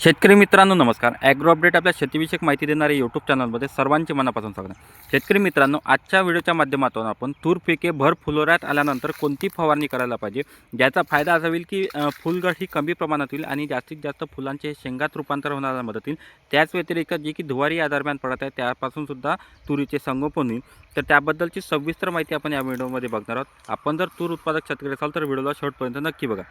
शेतकरी मित्रांनो नमस्कार. ॲग्रो अपडेट आपल्या शेतीविषयक माहिती देणाऱ्या यूट्यूब चॅनलमध्ये सर्वांचे मनापासून स्वागत शेतकरी मित्रांनो आजच्या व्हिडिओच्या माध्यमातून आपण तूर पिके भर फुलोऱ्यात आल्यानंतर कोणती फवारणी करायला पाहिजे? ज्याचा फायदा असा होईल की अ, फुलगळ ही कमी प्रमाणात होईल आणि जास्तीत जास्त फुलांचे शेंगात रूपांतर होण्याला मदत होईल. त्याच व्यतिरिक्त जी की धुवारी या दरम्यान पडत आहे त्यापासूनसुद्धा तुरीचे संगोपन होईल. तर त्याबद्दलची सविस्तर माहिती आपण या व्हिडिओमध्ये बघणार आहोत. आपण जर तूर उत्पादक शेतकरी असाल तर व्हिडिओला शेवटपर्यंत नक्की बघा.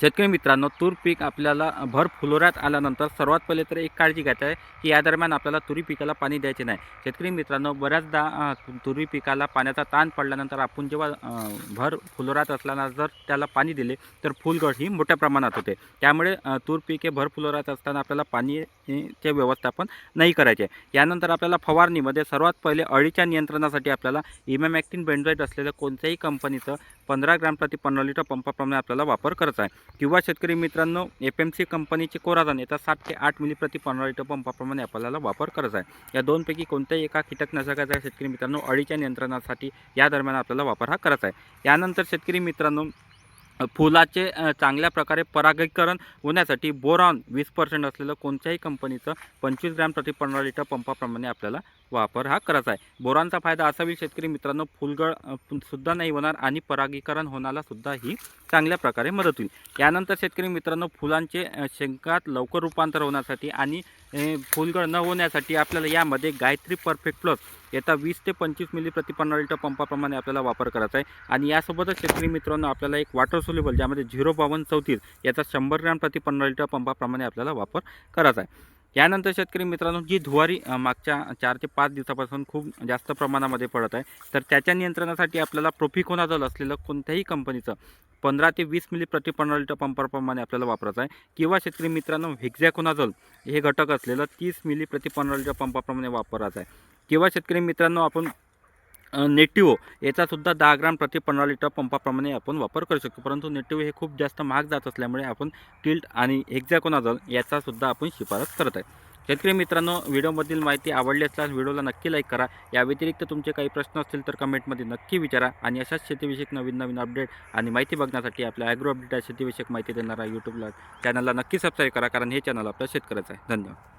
शेतकरी मित्रांनो तूर पीक आपल्याला भर फुलोऱ्यात आल्यानंतर सर्वात पहिले तर एक काळजी घ्यायची आहे की या दरम्यान आपल्याला तुरी पिकाला पाणी द्यायचे नाही. शेतकरी मित्रांनो बऱ्याचदा तुरी पिकाला पाण्याचा ताण पडल्यानंतर आपण जेव्हा भर फुलोऱ्यात असताना जर त्याला पाणी दिले तर फुलगळ ही मोठ्या प्रमाणात होते. त्यामुळे तूर पीक हे भर फुलोऱ्यात असताना आपल्याला पाणीचे व्यवस्थापन नाही करायचे. यानंतर आपल्याला फवारणीमध्ये सर्वात पहिले अळीच्या नियंत्रणासाठी आपल्याला इमॅमॅक्टिन बेंडोईट असलेलं कोणत्याही कंपनीचं पंधरा ग्रॅम प्रति पंधरा लिटर पंपाप्रमाणे आपल्याला वापर करायचा आहे. किंवा शेतकरी मित्रांनो एफ एम सी कंपनीचे कोराजान याचा सात ते आठ मिली प्रति पंधरा लिटर पंपाप्रमाणे आपल्याला वापर करायचा आहे. या दोनपैकी कोणत्याही एका कीटकनाशकाचा शेतकरी मित्रांनो अळीच्या नियंत्रणासाठी या दरम्यान आपल्याला वापर हा करायचा आहे. यानंतर शेतकरी मित्रांनो फुलाचे चांगल्या प्रकारे परागीकरण होण्यासाठी बोरॉन वीस पर्सेंट असलेलं कोणत्याही कंपनीचं पंचवीस ग्रॅम प्रति पंधरा लिटर पंपाप्रमाणे आपल्याला वापर हा करायचा आहे. बोरांचा फायदा असा होईल शेतकरी मित्रांनो फुलगळ सुद्धा नाही होणार आणि परागीकरण होण्याला सुद्धा ही चांगल्या प्रकारे मदत होईल. यानंतर शेतकरी मित्रांनो फुलांचे शेंगात लवकर रूपांतर होण्यासाठी आणि फुलगळ न होण्यासाठी आपल्याला यामध्ये गायत्री परफेक्ट प्लस येता वीस ते पंचवीस मिली प्रति पंधरा लिटर पंपाप्रमाणे आपल्याला वापर करायचा आहे. आणि यासोबतच शेतकरी मित्रांनो आपल्याला एक वॉटर सोल्युबल ज्यामध्ये झिरो बावन्न चौतीस याचा शंभर ग्रॅम प्रति पंधरा लिटर पंपाप्रमाणे आपल्याला वापर करायचा आहे. यानंतर शेतकरी मित्रांनो जी धुवारी मागच्या चार ते पाच दिवसापासून खूप जास्त प्रमाणामध्ये पडत आहे तर त्याच्या नियंत्रणासाठी आपल्याला प्रोफिकोनाजल असलेलं कोणत्याही कंपनीचं पंधरा ते वीस मिली प्रति पंधरा लिटर पंपाप्रमाणे आपल्याला वापरायचं आहे. किंवा शेतकरी मित्रांनो व्हिक्झॅकोनाजल हे घटक असलेलं तीस मिली प्रति पंधरा लिटर पंपाप्रमाणे वापरायचं आहे. किंवा शेतकरी मित्रांनो आपण अ, नेटिवो याचासुद्धा दहा ग्राम प्रति पंधरा लिटर पंपाप्रमाणे आपण वापर करू शकतो. परंतु नेटिव्ह हे खूप जास्त महाग जात असल्यामुळे आपण टिल्ट आणि एक्झॅकोनाझॉल याचासुद्धा आपण शिफारस करत आहे. शेतकरी मित्रांनो व्हिडिओमधील माहिती आवडली असल्यास व्हिडिओला नक्की लाईक करा. या व्यतिरिक्त तुमचे काही प्रश्न असतील तर कमेंटमध्ये नक्की विचारा आणि अशाच शेतीविषयक नवीन नवीन अपडेट आणि माहिती बघण्यासाठी आपल्या ॲग्रो अपडेट शेतीविषयक माहिती देणारा यूट्यूबला चॅनलला नक्की सबस्क्राईब करा कारण हे चॅनल आपल्या शेतकऱ्याचं आहे. धन्यवाद.